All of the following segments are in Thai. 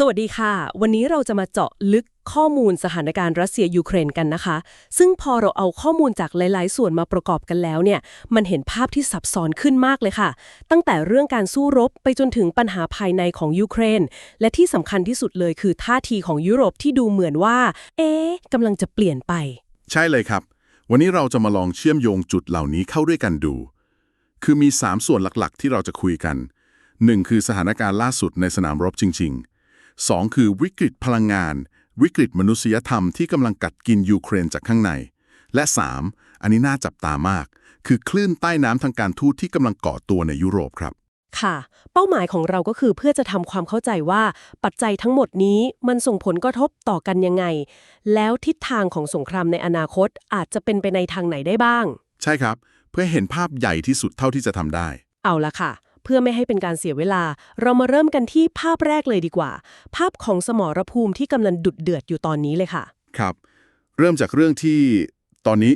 สวัสดีค่ะ วันนี้เราจะมาเจาะลึกข้อมูลสถานการณ์รัสเซียยูเครนกันนะคะ ซึ่งพอเราเอาข้อมูลจากหลาย ๆ ส่วนมาประกอบกันแล้วเนี่ย มันเห็นภาพที่ซับซ้อนขึ้นมากเลยค่ะ ตั้งแต่เรื่องการสู้รบไปจนถึงปัญหาภายในของยูเครน และที่สำคัญที่สุดเลยคือท่าทีของยุโรปที่ดูเหมือนว่า เอ๊ะกำลังจะเปลี่ยนไป ใช่เลยครับ วันนี้เราจะมาลองเชื่อมโยงจุดเหล่านี้เข้าด้วยกันดู คือมี 3 ส่วนหลัก ๆ ที่เราจะคุยกัน 1. คือสถานการณ์ล่าสุดในสนามรบจริง ๆ 2. คือวิกฤตพลังงาน วิกฤตมนุษยธรรมที่กำลังกัดกินยูเครนจากข้างใน และ 3. อันนี้น่าจับตามาก คือคลื่นใต้น้ำทางการทูตที่กำลังก่อตัวในยุโรปครับ ค่ะ เป้าหมายของเราก็คือเพื่อจะทำความเข้าใจว่าปัจจัยทั้งหมดนี้มันส่งผลกระทบต่อกันยังไง แล้วทิศทางของสงครามในอนาคตอาจจะเป็นไปในทางไหนได้บ้าง ใช่ครับ เพื่อเห็นภาพใหญ่ที่สุดเท่าที่จะทำได้ เอาละค่ะเพื่อไม่ให้เป็นการเสียเวลา เรามาเริ่มกันที่ภาพแรกเลยดีกว่า ภาพของสมรภูมิที่กำลังดุดเดือดอยู่ตอนนี้เลยค่ะ ครับ เริ่มจากเรื่องที่ตอนนี้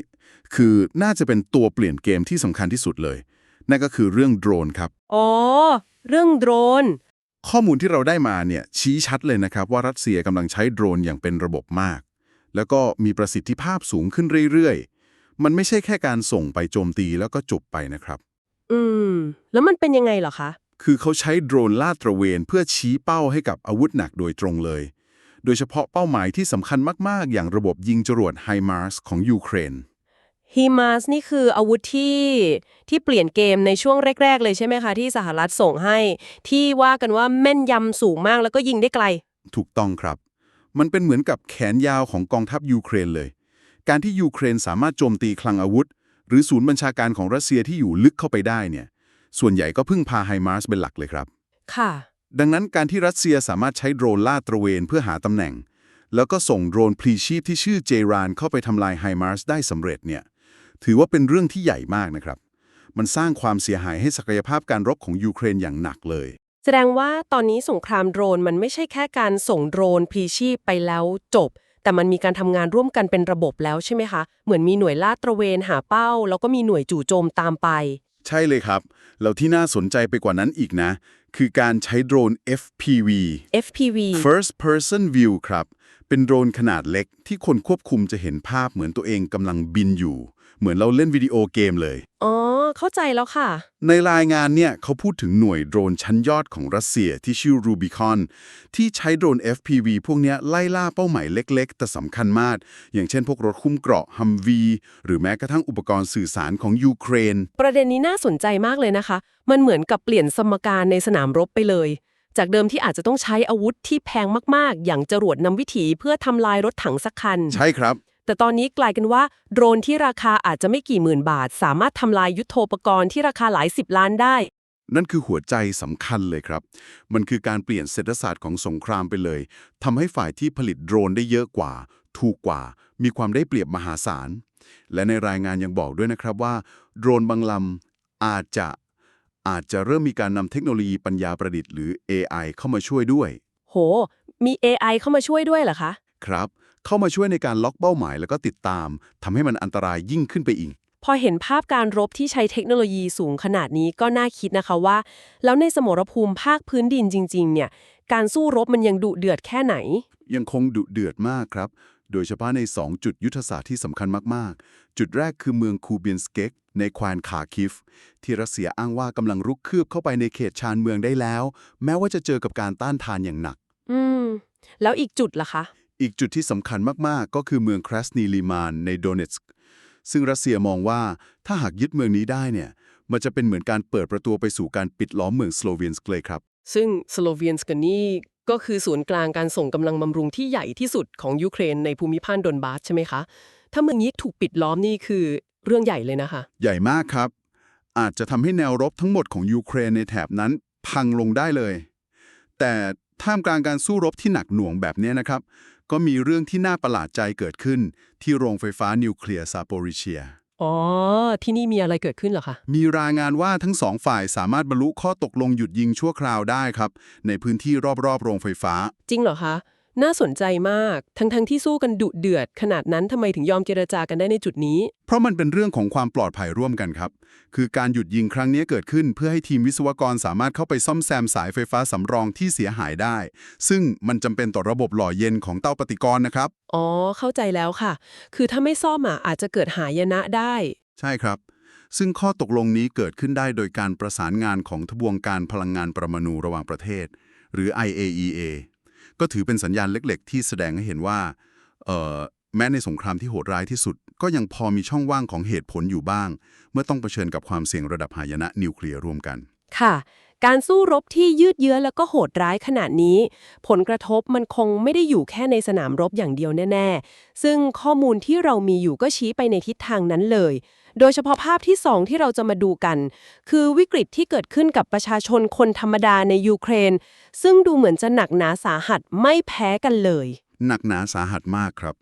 คือน่าจะเป็นตัวเปลี่ยนเกมที่สำคัญที่สุดเลย นั่นก็คือเรื่องโดรนครับ อ๋อ เรื่องโดรน ข้อมูลที่เราได้มาเนี่ยชี้ชัดเลยนะครับ ว่ารัสเซียกำลังใช้โดรนอย่างเป็นระบบมาก แล้วก็มีประสิทธิภาพสูงขึ้นเรื่อยๆ มันไม่ใช่แค่การส่งไปโจมตีแล้วก็จบไปนะครับ อืม แล้วมันเป็นยังไงเหรอคะ คือเขาใช้โดรนลาดตระเวนเพื่อชี้เป้าให้กับอาวุธหนักโดยตรงเลย โดยเฉพาะเป้าหมายที่สำคัญมาก ๆ อย่างระบบยิงจรวดไฮมาร์สของยูเครนฮีมาสนี่คืออาวุธที่ที่เปลี่ยนเกมในช่วงแรก ๆ เลยใช่ไหมคะ ที่สหรัฐส่งให้ ที่ว่ากันว่าแม่นยำสูงมากแล้วก็ยิงได้ไกล ถูกต้องครับ มันเป็นเหมือนกับแขนยาวของกองทัพยูเครนเลย การที่ยูเครนสามารถโจมตีคลังอาวุธ หรือศูนย์บัญชาการของรัสเซียที่อยู่ลึกเข้าไปได้เนี่ย ส่วนใหญ่ก็พึ่งพาไฮมาร์สเป็นหลักเลยครับ ค่ะ ดังนั้นการที่รัสเซียสามารถใช้โดรนลาดตระเวนเพื่อหาตำแหน่ง แล้วก็ส่งโดรนพลีชีพที่ชื่อเจรานเข้าไปทำลายไฮมาร์สได้สำเร็จเนี่ย ถือว่าเป็นเรื่องที่ใหญ่มากนะครับ มันสร้างความเสียหายให้ศักยภาพการรบของยูเครนอย่างหนักเลย แสดงว่าตอนนี้สงครามโดรนมันไม่ใช่แค่การส่งโดรนพลีชีพไปแล้วจบ แต่มันมีการทำงานร่วมกันเป็นระบบแล้วใช่ไหมคะ เหมือนมีหน่วยลาดตระเวนหาเป้า แล้วก็มีหน่วยจู่โจมตามไป ใช่เลยครับ แล้วที่น่าสนใจไปกว่านั้นอีกนะ คือการใช้โดรน FPV FPV First Person View ครับเป็นโดรนขนาดเล็กที่คนควบคุมจะเห็นภาพเหมือนตัวเองกำลังบินอยู่ เหมือนเราเล่นวิดีโอเกมเลย อ๋อ เข้าใจแล้วค่ะ ในรายงานเนี่ยเขาพูดถึงหน่วยโดรนชั้นยอดของรัสเซียที่ชื่อ Rubicon ที่ใช้โดรน FPV พวกเนี้ยไล่ล่าเป้าหมายเล็ก ๆ แต่สำคัญมาก อย่างเช่นพวกรถคุ้มเกราะ Humvee หรือแม้กระทั่งอุปกรณ์สื่อสารของยูเครน ประเด็นนี้น่าสนใจมากเลยนะคะ มันเหมือนกับเปลี่ยนสมการในสนามรบไปเลย จากเดิมที่อาจจะต้องใช้อาวุธที่แพงมากๆ อย่างจรวดนำวิถีเพื่อทำลายรถถังสักคัน ใช่ครับ แต่ตอนนี้กลายกันว่าโดรนที่ราคาอาจจะไม่กี่หมื่นบาท สามารถทำลายยุทโธปกรณ์ที่ราคาหลายสิบล้านได้ นั่นคือหัวใจสำคัญเลยครับ มันคือการเปลี่ยนเศรษฐศาสตร์ของสงครามไปเลยทำให้ฝ่ายที่ผลิตโดรนได้เยอะกว่า ถูกกว่า มีความได้เปรียบมหาศาล และในรายงานยังบอกด้วยนะครับว่า โดรนบางลำอาจจะ อาจจะเริ่มมีการนำเทคโนโลยีปัญญาประดิษฐ์หรือ AI เข้ามาช่วยด้วย โห มี AI เข้ามาช่วยด้วยเหรอคะ ครับ เข้ามาช่วยในการล็อกเป้าหมายแล้วก็ติดตามทำให้มันอันตรายยิ่งขึ้นไปอีก พอเห็นภาพการรบที่ใช้เทคโนโลยีสูงขนาดนี้ก็น่าคิดนะคะว่า แล้วในสมรภูมิภาคพื้นดินจริง ๆ เนี่ย การสู้รบมันยังดุเดือดแค่ไหน ยังคงดุเดือดมากครับ โดยเฉพาะใน 2 จุดยุทธศาสตร์ที่สำคัญมาก ๆ จุดแรกคือเมืองคูเบียนสเกกในแคว้นคาคิฟ ที่รัสเซียอ้างว่ากำลังรุกคืบเข้าไปในเขตชานเมืองได้แล้ว แม้ว่าจะเจอกับการต้านทานอย่างหนัก อืม แล้วอีกจุดล่ะคะ อีกจุดที่สำคัญมาก ๆ ก็คือเมืองครัสนีลีมานในโดเนตสกซึ่งรัสเซียมองว่าถ้าหากยึดเมืองนี้ได้เนี่ย มันจะเป็นเหมือนการเปิดประตูไปสู่การปิดล้อมเมืองสโลเวียนสกเลยครับ ซึ่งสโลเวียนสกนี่ ก็คือศูนย์กลางการส่งกำลังบำรุงที่ใหญ่ที่สุดของยูเครนในภูมิภาคดอนบาสใช่ไหมคะ ถ้าเมืองนี้ถูกปิดล้อมนี่คือเรื่องใหญ่เลยนะคะ ใหญ่มากครับ อาจจะทำให้แนวรบทั้งหมดของยูเครนในแถบนั้นพังลงได้เลย แต่ท่ามกลางการสู้รบที่หนักหน่วงแบบนี้นะครับ ก็มีเรื่องที่น่าประหลาดใจเกิดขึ้นที่โรงไฟฟ้านิวเคลียร์ซาโปริเชีย อ๋อ ที่นี่มีอะไรเกิดขึ้นเหรอคะ มีรายงานว่าทั้งสองฝ่ายสามารถบรรลุข้อตกลงหยุดยิงชั่วคราวได้ครับ ในพื้นที่รอบๆ โรงไฟฟ้า จริงเหรอคะ น่าสนใจมาก ทั้งๆที่สู้กันดุเดือด ขนาดนั้นทำไมถึงยอมเจรจากันได้ในจุดนี้ เพราะมันเป็นเรื่องของความปลอดภัยร่วมกันครับ คือการหยุดยิงครั้งนี้เกิดขึ้น เพื่อให้ทีมวิศวกรสามารถเข้าไปซ่อมแซมสายไฟฟ้าสำรองที่เสียหายได้ ซึ่งมันจำเป็นต่อระบบหล่อเย็นของเตาปฏิกรณ์นะครับ อ๋อ เข้าใจแล้วค่ะ คือถ้าไม่ซ่อมอะอาจจะเกิดหายนะได้ ใช่ครับ ซึ่งข้อตกลงนี้เกิดขึ้นได้โดยการประสานงานของทบวงการพลังงานประมาณูระหว่างประเทศ หรือ IAEA ก็ถือเป็นสัญญาณเล็ก ๆ ที่แสดงให้เห็นว่าแม้ในสงครามที่โหดร้ายที่สุด ก็ยังพอมีช่องว่างของเหตุผลอยู่บ้าง เมื่อต้องเผชิญกับความเสี่ยงระดับหายนะนิวเคลียร์ร่วมกัน ค่ะ การสู้รบที่ยืดเยื้อแล้วก็โหดร้ายขนาดนี้ ผลกระทบมันคงไม่ได้อยู่แค่ในสนามรบอย่างเดียวแน่ ๆ ซึ่งข้อมูลที่เรามีอยู่ก็ชี้ไปในทิศทางนั้นเลย โดยเฉพาะภาพที่ 2 ที่เราจะมาดูกัน คือวิกฤตที่เกิดขึ้นกับประชาชนคนธรรมดาในยูเครน ซึ่งดูเหมือนจะหนักหนาสาหัสไม่แพ้กันเลย หนักหนาสาหัสมากครับ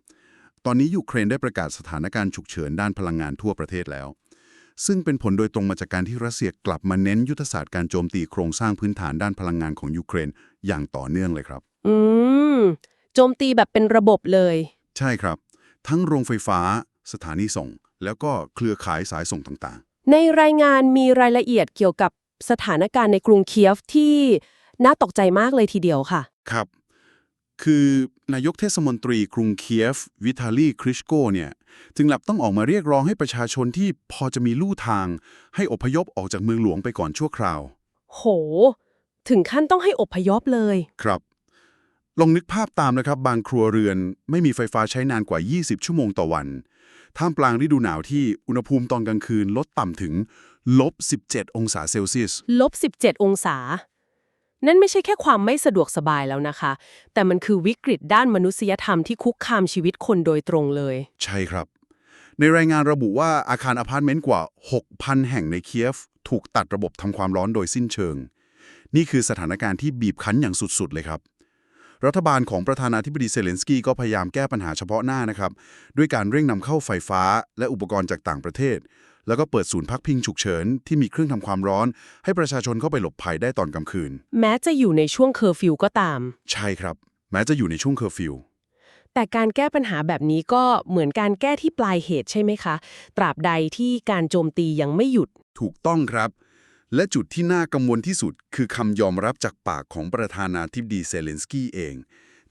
ตอนนี้ยูเครนได้ประกาศสถานการณ์ฉุกเฉินด้านพลังงานทั่วประเทศแล้ว ซึ่งเป็นผลโดยตรงมาจากการที่รัสเซียกลับมาเน้นยุทธศาสตร์การโจมตีโครงสร้างพื้นฐานด้านพลังงานของยูเครนอย่างต่อเนื่องเลยครับ อืม โจมตีแบบเป็นระบบเลย ใช่ครับ ทั้งโรงไฟฟ้า สถานีส่ง แล้วก็เครือข่ายสายส่งต่างในรายงานมีรายละเอียดเกี่ยวกับสถานการณ์ในกรุงเคียฟที่น่าตกใจมากเลยทีเดียวค่ะๆครับ คือนายกเทศมนตรีกรุงเคียฟ วิทาลีคริชโกเนี่ยจึงหลับต้องออกมาเรียกร้องให้ประชาชนที่พอจะมีลู่ทาง ให้อพยพออกจากเมืองหลวงไปก่อนชั่วคราว โห ถึงขั้นต้องให้อพยพเลย ครับ ลองนึกภาพตามนะครับ บางครัวเรือนไม่มีไฟฟ้าใช้นานกว่า 20 ชั่วโมงต่อวัน ท่ามกลางฤดูหนาวที่อุณหภูมิตอนกลางคืนลดต่ำถึงลบ 17 องศาเซลเซียส ลบ 17 องศา นั่นไม่ใช่แค่ความไม่สะดวกสบายแล้วนะคะ แต่มันคือวิกฤตด้านมนุษยธรรมที่คุกคามชีวิตคนโดยตรงเลย ใช่ครับ ในรายงานระบุว่าอาคารอพาร์ตเมนต์กว่า 6,000 แห่งในเคียฟ ถูกตัดระบบทำความร้อนโดยสิ้นเชิง นี่คือสถานการณ์ที่บีบคั้นอย่างสุดๆเลยครับ รัฐบาลของประธานาธิบดีเซเลนสกี้ก็พยายามแก้ปัญหาเฉพาะหน้านะครับ ด้วยการเร่งนำเข้าไฟฟ้าและอุปกรณ์จากต่างประเทศ แล้วก็เปิดศูนย์พักพิงฉุกเฉิน ที่มีเครื่องทำความร้อน ให้ประชาชนเข้าไปหลบภัยได้ตอนกลางคืน แม้จะอยู่ในช่วงเคอร์ฟิวก็ตาม ใช่ครับ แม้จะอยู่ในช่วงเคอร์ฟิวแต่การแก้ปัญหาแบบนี้ก็เหมือนการแก้ที่ปลายเหตุใช่ไหมคะ ตราบใดที่การโจมตียังไม่หยุด ถูกต้องครับ และจุดที่น่ากังวลที่สุดคือคำยอมรับจากปากของประธานาธิบดีเซเลนสกี้เอง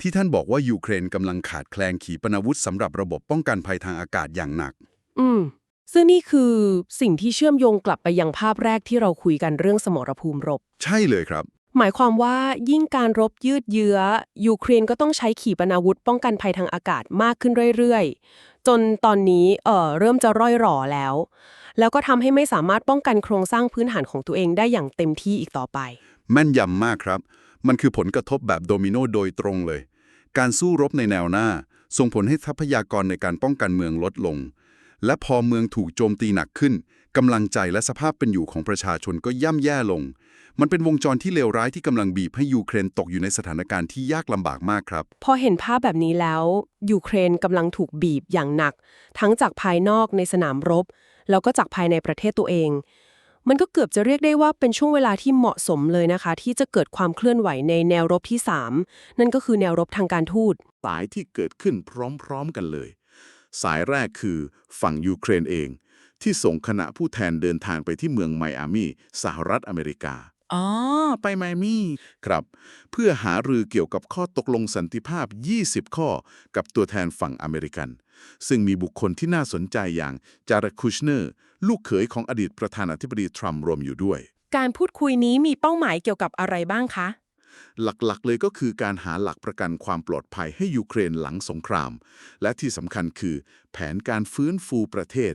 ที่ท่านบอกว่ายูเครนกำลังขาดแคลนขีปนาวุธสำหรับระบบป้องกันภัยทางอากาศอย่างหนัก อืม ซึ่งนี่คือสิ่งที่เชื่อมโยงกลับไปยังภาพแรกที่เราคุยกันเรื่องสมรภูมิรบ ใช่เลยครับ หมายความว่ายิ่งการรบยืดเยื้อ ยูเครนก็ต้องใช้ขีปนาวุธป้องกันภัยทางอากาศมากขึ้นเรื่อยๆ จนตอนนี้เอ่อเริ่มจะร่อยหรอแล้ว แล้วก็ทำให้ไม่สามารถป้องกันโครงสร้างพื้นฐานของตัวเองได้อย่างเต็มที่อีกต่อไป แม่นยำมากครับ มันคือผลกระทบแบบโดมิโนโดยตรงเลย การสู้รบในแนวหน้า ส่งผลให้ทรัพยากรในการป้องกันเมืองลดลง และพอเมืองถูกโจมตีหนักขึ้นกำลังใจและสภาพเป็นอยู่ของประชาชนก็ย่ำแย่ลง มันเป็นวงจรที่เลวร้ายที่กำลังบีบให้ยูเครนตกอยู่ในสถานการณ์ที่ยากลำบากมากครับ พอเห็นภาพแบบนี้แล้วยูเครนกำลังถูกบีบอย่างหนัก ทั้งจากภายนอกในสนามรบ แล้วก็จากภายในประเทศตัวเอง มันก็เกือบจะเรียกได้ว่าเป็นช่วงเวลาที่เหมาะสมเลยนะคะ ที่จะเกิดความเคลื่อนไหวในแนวรบที่ 3 นั่นก็คือแนวรบทางการทูตสายที่เกิดขึ้นพร้อมๆกันเลย สายแรกคือฝั่งยูเครนเอง ที่ส่งคณะผู้แทนเดินทางไปที่เมืองไมอามีสหรัฐอเมริกาอ๋อ ไปไมอามีครับ เพื่อหารือเกี่ยวกับข้อตกลงสันติภาพ 20 ข้อ กับตัวแทนฝั่งอเมริกัน ซึ่งมีบุคคลที่น่าสนใจอย่างจาร์คุชเนอร์ ลูกเขยของอดีตประธานาธิบดีทรัมป์รวมอยู่ด้วย การพูดคุยนี้มีเป้าหมายเกี่ยวกับอะไรบ้างคะ หลักๆ เลยก็คือการหาหลักประกันความปลอดภัยให้ยูเครนหลังสงคราม และที่สำคัญคือ แผนการฟื้นฟูประเทศ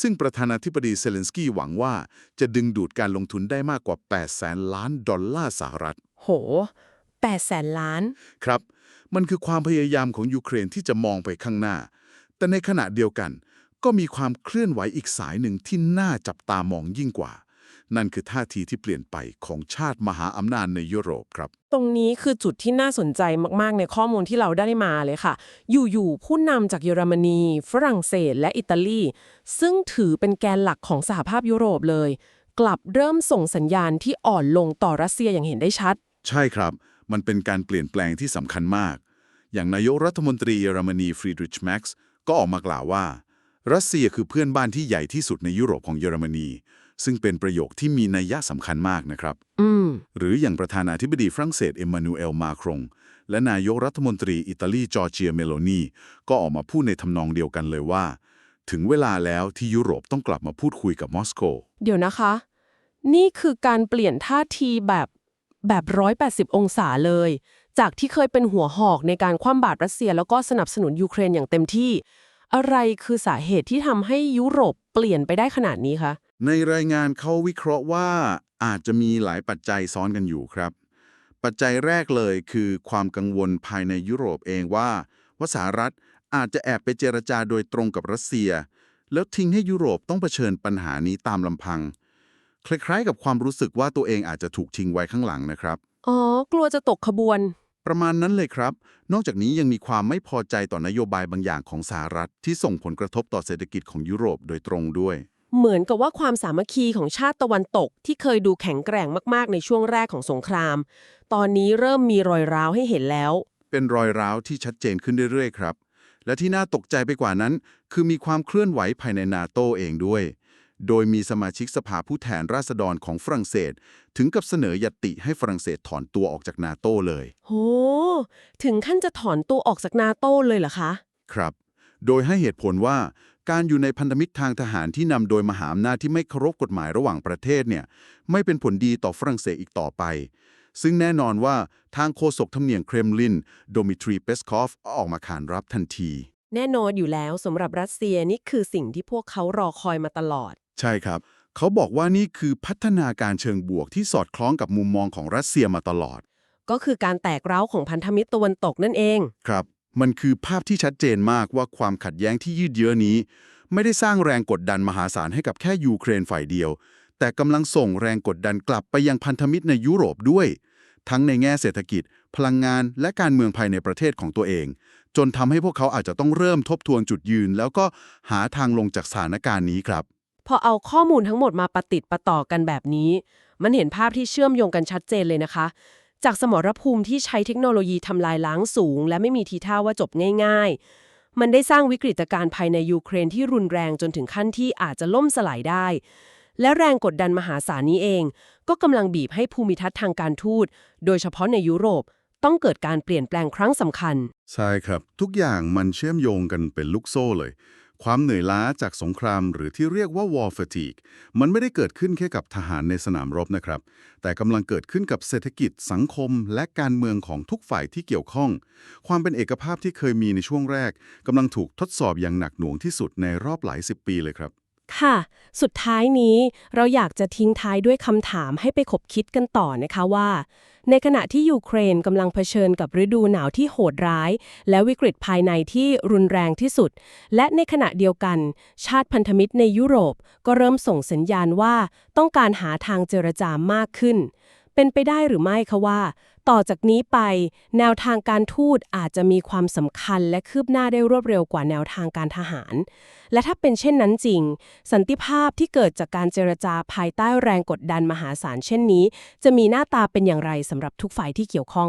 ซึ่งประธานาธิบดีเซเลนสกี้หวังว่าจะดึงดูดการลงทุนได้มากกว่า 8 แสนล้านดอลลาร์สหรัฐ โห8แสนล้าน ครับ มันคือความพยายามของยูเครนที่จะมองไปข้างหน้า แต่ในขณะเดียวกัน ก็มีความเคลื่อนไหวอีกสายหนึ่งที่น่าจับตามองยิ่งกว่า นั่นคือท่าทีที่เปลี่ยนไปของชาติมหาอำนาจในยุโรปครับ ตรงนี้คือจุดที่น่าสนใจมากๆ ในข้อมูลที่เราได้มาเลยค่ะ อยู่ๆผู้นำจากเยอรมนี ฝรั่งเศส และอิตาลี ซึ่งถือเป็นแกนหลักของสหภาพยุโรปเลย กลับเริ่มส่งสัญญาณที่อ่อนลงต่อรัสเซียอย่างเห็นได้ชัด ใช่ครับ มันเป็นการเปลี่ยนแปลงที่สำคัญมาก อย่างนายกรัฐมนตรีเยอรมนีฟรีดริชแม็กซ์ ก็ออกมากล่าวว่า รัสเซียคือเพื่อนบ้านที่ใหญ่ที่สุดในยุโรปของเยอรมนี ซึ่งเป็นประโยคที่มีนัยยะสำคัญมากนะครับอืมหรืออย่างประธานาธิบดีฝรั่งเศสเอ็มมานูเอลมาครง และนายกรัฐมนตรีอิตาลีจอร์เจียเมโลนีก็ออกมาพูดในทำนองเดียวกันเลยว่า ถึงเวลาแล้วที่ยุโรปต้องกลับมาพูดคุยกับมอสโก เดี๋ยวนะคะ นี่คือการเปลี่ยนท่าทีแบบแบบ 180 องศาเลย จากที่เคยเป็นหัวหอกในการคว่ำบาตรรัสเซีย แล้วก็สนับสนุนยูเครนอย่างเต็มที่ อะไรคือสาเหตุที่ทำให้ยุโรปเปลี่ยนไปได้ขนาดนี้คะในรายงานเขาวิเคราะห์ว่าอาจจะมีหลายปัจจัยซ้อนกันอยู่ครับ ปัจจัยแรกเลยคือความกังวลภายในยุโรปเองว่าว่าสหรัฐอาจจะแอบไปเจรจาโดยตรงกับรัสเซีย แล้วทิ้งให้ยุโรปต้องเผชิญปัญหานี้ตามลำพัง คล้ายๆ กับความรู้สึกว่าตัวเองอาจจะถูกทิ้งไว้ข้างหลังนะครับ อ๋อ กลัวจะตกขบวน ประมาณนั้นเลยครับ นอกจากนี้ยังมีความไม่พอใจต่อนโยบายบางอย่างของสหรัฐ ที่ส่งผลกระทบต่อเศรษฐกิจของยุโรปโดยตรงด้วย เหมือนกับว่าความสามัคคีของชาติตะวันตก ที่เคยดูแข็งแกร่งมากๆ ในช่วงแรกของสงคราม ตอนนี้เริ่มมีรอยร้าวให้เห็นแล้ว เป็นรอยร้าวที่ชัดเจนขึ้นเรื่อยๆครับ และที่น่าตกใจไปกว่านั้น คือมีความเคลื่อนไหวภายในนาโตเองด้วย โดยมีสมาชิกสภาผู้แทนราษฎรของฝรั่งเศส ถึงกับเสนอยติให้ฝรั่งเศสถอนตัวออกจากนาโตเลย โห ถึงขั้นจะถอนตัวออกจากนาโต้เลยเหรอคะ ครับ โดยให้เหตุผลว่าการอยู่ในพันธมิตรทางทหารที่นำโดยมหาอำนาจที่ไม่เคารพกฎหมายระหว่างประเทศเนี่ยไม่เป็นผลดีต่อฝรั่งเศสอีกต่อไป ซึ่งแน่นอนว่าทางโฆษกทำเนียงเครมลิน โดมิทรีเปสคอฟออกมาขานรับทันที แน่นอนอยู่แล้วสำหรับรัสเซียนี่คือสิ่งที่พวกเขารอคอยมาตลอด ใช่ครับ เขาบอกว่านี่คือพัฒนาการเชิงบวกที่สอดคล้องกับมุมมองของรัสเซียมาตลอด ก็คือการแตกร้าวของพันธมิตรตะวันตกนั่นเอง ครับ มันคือภาพที่ชัดเจนมากว่าความขัดแย้งที่ยืดเยื้อนี้ ไม่ได้สร้างแรงกดดันมหาศาลให้กับแค่ยูเครนฝ่ายเดียว แต่กำลังส่งแรงกดดันกลับไปยังพันธมิตรในยุโรปด้วย ทั้งในแง่เศรษฐกิจ พลังงาน และการเมืองภายในประเทศของตัวเอง จนทำให้พวกเขาอาจจะต้องเริ่มทบทวนจุดยืน แล้วก็หาทางลงจากสถานการณ์นี้ครับ พอเอาข้อมูลทั้งหมดมาปะติดปะต่อกันแบบนี้ มันเห็นภาพที่เชื่อมโยงกันชัดเจนเลยนะคะ จากสมรภูมิที่ใช้เทคโนโลยีทำลายล้างสูง และไม่มีทีท่าว่าจบง่าย ๆ มันได้สร้างวิกฤตการณ์ภายในยูเครนที่รุนแรงจนถึงขั้นที่อาจจะล่มสลายได้ และแรงกดดันมหาศาลนี้เอง ก็กำลังบีบให้ภูมิทัศน์ทางการทูต โดยเฉพาะในยุโรปต้องเกิดการเปลี่ยนแปลงครั้งสำคัญ ใช่ครับ ทุกอย่างมันเชื่อมโยงกันเป็นลูกโซ่เลย ความเหนื่อยล้าจากสงครามหรือที่เรียกว่า war fatigue มันไม่ได้เกิดขึ้นแค่กับทหารในสนามรบนะครับ แต่กำลังเกิดขึ้นกับเศรษฐกิจสังคม และการเมืองของทุกฝ่ายที่เกี่ยวข้อง ความเป็นเอกภาพที่เคยมีในช่วงแรกกำลังถูกทดสอบอย่างหนักหน่วงที่สุดในรอบหลายสิบปีเลยครับ ค่ะ สุดท้ายนี้เราอยากจะทิ้งท้ายด้วยคำถามให้ไปขบคิดกันต่อนะคะว่า ในขณะที่ยูเครนกำลังเผชิญกับฤดูหนาวที่โหดร้าย และวิกฤตภายในที่รุนแรงที่สุด และในขณะเดียวกัน ชาติพันธมิตรในยุโรปก็เริ่มส่งสัญญาณว่าต้องการหาทางเจรจามากขึ้น เป็นไปได้หรือไม่คะว่า ต่อจากนี้ไป แนวทางการทูตอาจจะมีความสำคัญและคืบหน้าได้รวดเร็วกว่าแนวทางการทหาร และถ้าเป็นเช่นนั้นจริง สันติภาพที่เกิดจากการเจรจาภายใต้แรงกดดันมหาศาลเช่นนี้ จะมีหน้าตาเป็นอย่างไรสำหรับทุกฝ่ายที่เกี่ยวข้อง